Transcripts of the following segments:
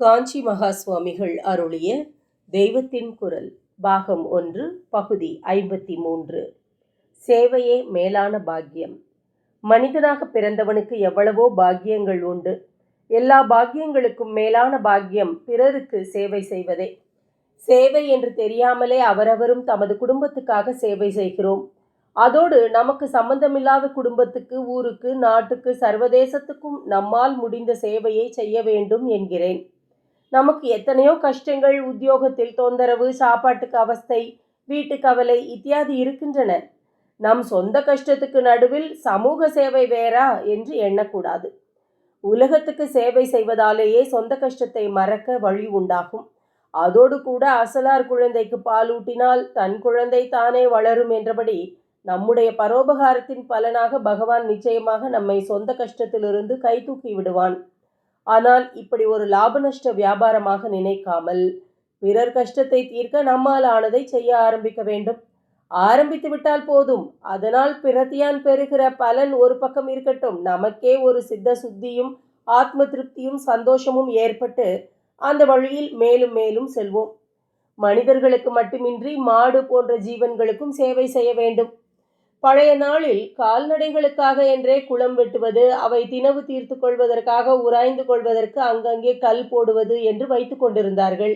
காஞ்சி மகா சுவாமிகள் அருளிய தெய்வத்தின் குரல் பாகம் ஒன்று பகுதி ஐம்பத்தி மூன்று. சேவையே மேலான பாக்கியம். மனிதனாக பிறந்தவனுக்கு எவ்வளவோ பாக்கியங்கள் உண்டு. எல்லா பாக்கியங்களுக்கும் மேலான பாக்கியம் பிறருக்கு சேவை செய்வதே. சேவை என்று தெரியாமலே அவரவரும் தமது குடும்பத்துக்காக சேவை செய்கிறோம். அதோடு நமக்கு சம்பந்தமில்லாத குடும்பத்துக்கு ஊருக்கு நாட்டுக்கு சர்வதேசத்துக்கும் நம்மால் முடிந்த சேவையை செய்ய வேண்டும் என்கிறேன். நமக்கு எத்தனையோ கஷ்டங்கள் உத்தியோகத்தில் தொந்தரவு சாப்பாட்டுக்கு அவஸ்தை வீட்டு கவலை இத்தியாதி இருக்கின்றன. நம் சொந்த கஷ்டத்துக்கு நடுவில் சமூக சேவை வேறா என்று எண்ணக்கூடாது. உலகத்துக்கு சேவை செய்வதாலேயே சொந்த கஷ்டத்தை மறக்க வழி உண்டாகும். அதோடு கூட அசலார் குழந்தைக்கு பாலூட்டினால் தன் குழந்தை தானே வளரும் என்றபடி நம்முடைய பரோபகாரத்தின் பலனாக பகவான் நிச்சயமாக நம்மை சொந்த கஷ்டத்திலிருந்து கை தூக்கி விடுவான். ஆனால் இப்படி ஒரு லாப நஷ்ட வியாபாரமாக நினைக்காமல் பிறர் கஷ்டத்தை தீர்க்க நம்மால் ஆனதை செய்ய ஆரம்பிக்க வேண்டும். ஆரம்பித்து விட்டால் போதும். அதனால் பிரத்தியான் பெறுகிற பலன் ஒரு பக்கம் இருக்கட்டும். நமக்கே ஒரு சித்த சுத்தியும் ஆத்ம திருப்தியும் சந்தோஷமும் ஏற்பட்டு அந்த வழியில் மேலும் மேலும் செல்வோம். மனிதர்களுக்கு மட்டுமின்றி மாடு போன்ற ஜீவன்களுக்கும் சேவை செய்ய வேண்டும். பழைய நாளில் கால்நடைகளுக்காக என்றே குளம் வெட்டுவது அவை தினவு தீர்த்து கொள்வதற்காக உராய்ந்து கொள்வதற்கு அங்கங்கே கல் போடுவது என்று வைத்து கொண்டிருந்தார்கள்.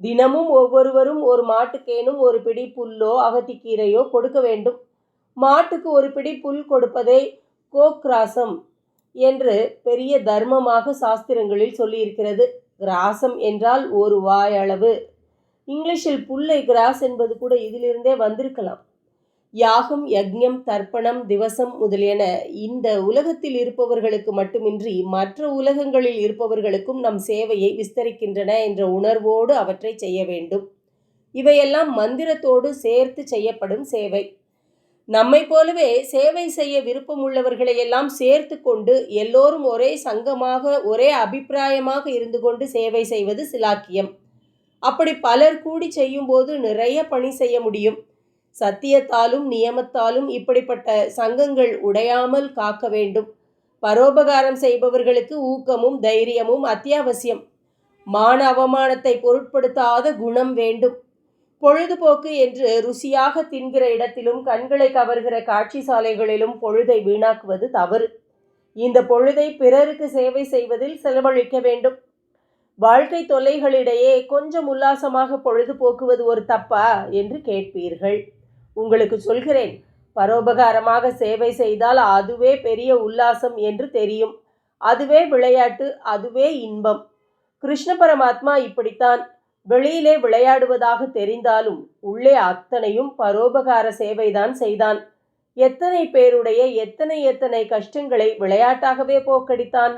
தினமும் ஒவ்வொருவரும் ஒரு மாட்டுக்கேனும் ஒரு பிடி புல்லோ அகத்திக்கீரையோ கொடுக்க வேண்டும். மாட்டுக்கு ஒரு பிடி புல் கொடுப்பதை கோக்ராசம் என்று பெரிய தர்மமாக சாஸ்திரங்களில் சொல்லியிருக்கிறது. கிராசம் என்றால் ஒரு வாயளவு இங்கிலீஷில் புல்லை கிராஸ் என்பது கூட இதிலிருந்தே வந்திருக்கலாம். யாகம் யக்ஞம் தர்ப்பணம் திவசம் முதலியன இந்த உலகத்தில் இருப்பவர்களுக்கு மட்டுமின்றி மற்ற உலகங்களில் இருப்பவர்களுக்கும் நம் சேவையை விஸ்தரிக்கின்றன என்ற உணர்வோடு அவற்றை செய்ய வேண்டும். இவையெல்லாம் மந்திரத்தோடு சேர்த்து செய்யப்படும் சேவை. நம்மை போலவே சேவை செய்ய விருப்பம் உள்ளவர்களையெல்லாம் சேர்த்து கொண்டு எல்லோரும் ஒரே சங்கமாக ஒரே அபிப்பிராயமாக இருந்து கொண்டு சேவை செய்வது சிலாக்கியம். அப்படி பலர் கூடி செய்யும்போது நிறைய பணி செய்ய முடியும். சத்தியத்தாலும் நியமத்தாலும் இப்படிப்பட்ட சங்கங்கள் உடையாமல் காக்க வேண்டும். பரோபகாரம் செய்பவர்களுக்கு ஊக்கமும் தைரியமும் அத்தியாவசியம். மான அவமானத்தை பொருட்படுத்தாத குணம் வேண்டும். பொழுதுபோக்கு என்று ருசியாக தின்கிற இடத்திலும் கண்களை கவர்கிற காட்சி சாலைகளிலும் பொழுதை வீணாக்குவது தவறு. இந்த பொழுதை பிறருக்கு சேவை செய்வதில் செலவழிக்க வேண்டும். வாழ்க்கை தொல்லைகளிடையே கொஞ்சம் உல்லாசமாக பொழுது போக்குவது ஒரு தப்பா? என்று கேட்பீர்கள். உங்களுக்கு சொல்கிறேன். பரோபகாரமாக சேவை செய்தால் அதுவே பெரிய உல்லாசம் என்று தெரியும். அதுவே விளையாட்டு அதுவே இன்பம். கிருஷ்ண பரமாத்மா இப்படித்தான் வெளியிலே விளையாடுவதாக தெரிந்தாலும் உள்ளே அத்தனையும் பரோபகார சேவைதான் செய்தான். எத்தனை பேருடைய எத்தனை எத்தனை கஷ்டங்களை விளையாட்டாகவே போக்கடித்தான்.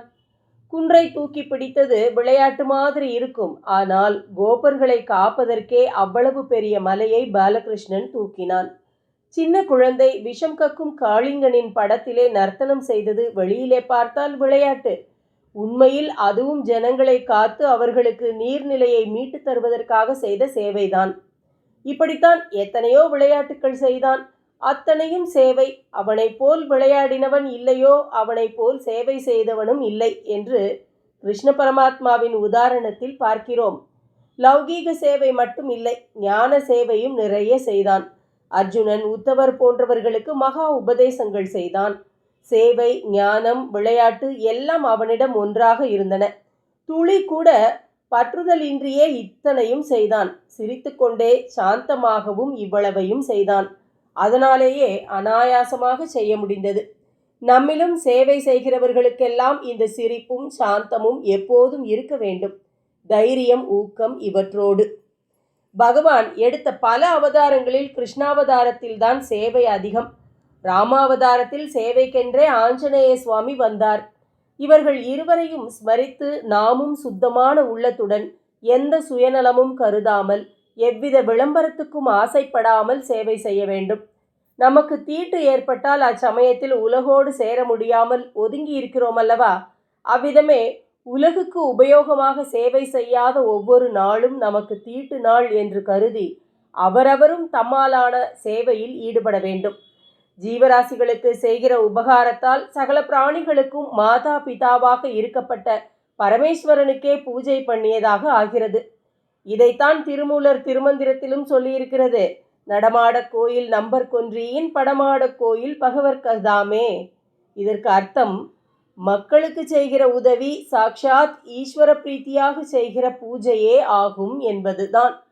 குன்றை தூக்கி பிடித்தது விளையாட்டு மாதிரி இருக்கும். ஆனால் கோபர்களை காப்பதற்கே அவ்வளவு பெரிய மலையை பாலகிருஷ்ணன் தூக்கினான். சின்ன குழந்தை விஷம் கக்கும் காளிங்கனின் படத்திலே நர்த்தனம் செய்தது வெளியிலே பார்த்தால் விளையாட்டு. உண்மையில் அதுவும் ஜனங்களை காத்து அவர்களுக்கு நீர்நிலையை மீட்டு தருவதற்காக செய்த சேவைதான். இப்படித்தான் எத்தனையோ விளையாட்டுக்கள் செய்தான். அத்தனையும் சேவை. அவனைப் போல் விளையாடினவன் இல்லையோ அவனைப் போல் சேவை செய்தவனும் இல்லை என்று கிருஷ்ண பரமாத்மாவின் உதாரணத்தில் பார்க்கிறோம். லௌகீக சேவை மட்டும் இல்லை ஞான சேவையும் நிறைய செய்தான். அர்ஜுனன் உத்தவர் போன்றவர்களுக்கு மகா உபதேசங்கள் செய்தான். சேவை ஞானம் விளையாட்டு எல்லாம் அவனிடம் ஒன்றாக இருந்தன. துளி கூட பற்றுதலின்றியே இத்தனையும் செய்தான். சிரித்துக்கொண்டே சாந்தமாகவும் இவ்வளவையும் செய்தான். அதனாலேயே அனாயாசமாக செய்ய முடிந்தது. நம்மிலும் சேவை செய்கிறவர்களுக்கெல்லாம் இந்த சிரிப்பும் சாந்தமும் எப்போதும் இருக்க வேண்டும். தைரியம் ஊக்கம் இவற்றோடு. பகவான் எடுத்த பல அவதாரங்களில் கிருஷ்ணாவதாரத்தில்தான் சேவை அதிகம். ராமாவதாரத்தில் சேவைக்கென்றே ஆஞ்சநேய சுவாமி வந்தார். இவர்கள் இருவரையும் ஸ்மரித்து நாமும் சுத்தமான உள்ளத்துடன் எந்த சுயநலமும் கருதாமல் எவ்வித விளம்பரத்துக்கும் ஆசைப்படாமல் சேவை செய்ய வேண்டும். நமக்கு தீட்டு ஏற்பட்டால் அச்சமயத்தில் உலகோடு சேர முடியாமல் ஒதுங்கி இருக்கிறோம் அல்லவா? அவ்விதமே உலகுக்கு உபயோகமாக சேவை செய்யாத ஒவ்வொரு நாளும் நமக்கு தீட்டு நாள் என்று கருதி அவரவரும் தம்மாலான சேவையில் ஈடுபட வேண்டும். ஜீவராசிகளுக்கு செய்கிற உபகாரத்தால் சகல பிராணிகளுக்கும் மாதா பிதாவாக இருக்கப்பட்ட பரமேஸ்வரனுக்கே பூஜை பண்ணியதாக ஆகிறது. இதைத்தான் திருமூலர் திருமந்திரத்திலும் சொல்லியிருக்கிறது. நடமாடக் கோயில் நம்பர் கொன்றியின் படமாடக் கோயில் பகவர்கதாமே இதற்கு அர்த்தம் மக்களுக்கு செய்கிற உதவி சாக்ஷாத் ஈஸ்வர பிரீத்தியாக செய்கிற பூஜையே ஆகும் என்பதுதான்.